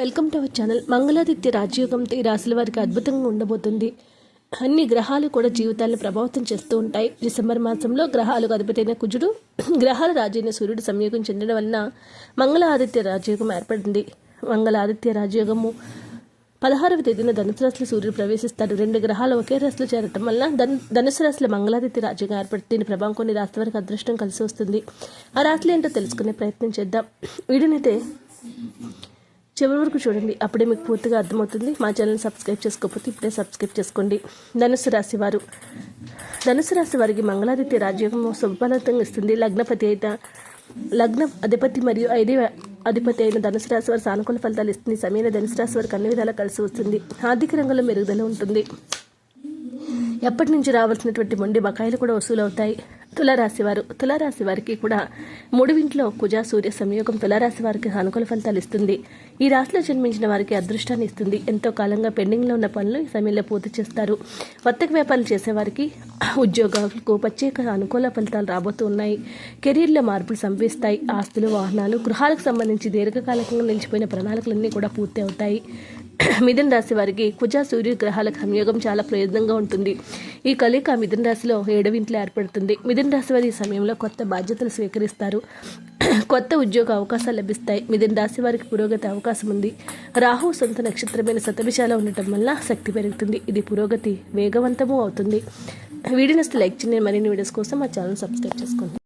Welcome to our channel. మంగళాదిత్య రాజయోగంతో ఈ రాశుల వారికి అద్భుతంగా ఉండబోతుంది. అన్ని గ్రహాలు కూడా జీవితాలను ప్రభావితం చేస్తూ ఉంటాయి. డిసెంబర్ మాసంలో గ్రహాలకు అధిపతైన కుజుడు గ్రహాల రాజైన సూర్యుడు సంయోగం చెందడం వలన మంగళ ఆదిత్య రాజయోగం ఏర్పడింది. మంగళ ఆదిత్య రాజయోగము పదహారవ తేదీన ధనుసు రాశిలో సూర్యుడు ప్రవేశిస్తాడు. రెండు గ్రహాలు ఒకే రాశిలో చేరటం వల్ల ధన్ ధనుసు రాశిలో మంగళాదిత్య రాజ్యంగా ఏర్పడి దీని ప్రభావం కొన్ని రాష్ట్ర వరకు అదృష్టం కలిసి వస్తుంది. ఆ రాశులు ఏంటో తెలుసుకునే ప్రయత్నం చేద్దాం. వీడినైతే చివరి వరకు చూడండి. అప్పుడే మీకు పూర్తిగా అర్థమవుతుంది. మా ఛానల్ సబ్స్క్రైబ్ చేసుకోకపోతే ఇప్పుడే సబ్స్క్రైబ్ చేసుకోండి. ధనుసు రాశి వారు. ధనుసు రాశి వారికి మంగళాదిత్య రాజ్యోగం శుభఫలితంగా ఇస్తుంది. లగ్నపతి అయిన లగ్న అధిపతి మరియు ఐదవ అధిపతి అయిన ధనుసు రాశి వారు సానుకూల ఫలితాలు ఇస్తుంది. ఈ సమయంలో ధనుసు రాశి వారికి అన్ని విధాలా కలిసి వస్తుంది. ఆర్థిక రంగంలో మెరుగుదల ఉంటుంది. ఎప్పటి నుంచి రావాల్సినటువంటి మొండి బకాయిలు కూడా వసూలవుతాయి. తులారాశి వారు. తులారాశి వారికి కూడా మూడువింట్లో కుజ సూర్య సంయోగం తులారాశి వారికి అనుకూల ఫలితాలు ఇస్తుంది. ఈ రాశిలో జన్మించిన వారికి అదృష్టాన్ని ఇస్తుంది. ఎంతో కాలంగా పెండింగ్లో ఉన్న పనులు ఈ సమయంలో పూర్తి చేస్తారు. వర్తక వ్యాపారాలు చేసేవారికి ఉద్యోగాలకు ప్రత్యేక అనుకూల ఫలితాలు రాబోతూ ఉన్నాయి. కెరీర్లో మార్పులు సంభవిస్తాయి. ఆస్తులు వాహనాలు గృహాలకు సంబంధించి దీర్ఘకాలికంగా నిలిచిపోయిన ప్రణాళికలన్నీ కూడా పూర్తి అవుతాయి. మిథున రాశి వారికి కుజ సూర్య గ్రహాల సంయోగం చాలా ప్రయోజనంగా ఉంటుంది. ఈ కలిక మిథున రాశిలో ఏడవింట్లో ఏర్పడుతుంది. మిథున రాశి వారి ఈ సమయంలో కొత్త బాధ్యతలు స్వీకరిస్తారు. కొత్త ఉద్యోగ అవకాశాలు లభిస్తాయి. మిథున రాశి వారికి పురోగతి అవకాశం ఉంది. రాహు సొంత నక్షత్రమైన శతభిషాలో ఉండటం వల్ల శక్తి పెరుగుతుంది. ఇది పురోగతి వేగవంతము అవుతుంది. వీడియోని లైక్ చేయండి. మరిన్ని వీడియోస్ కోసం మా ఛానల్ సబ్స్క్రైబ్ చేసుకోండి.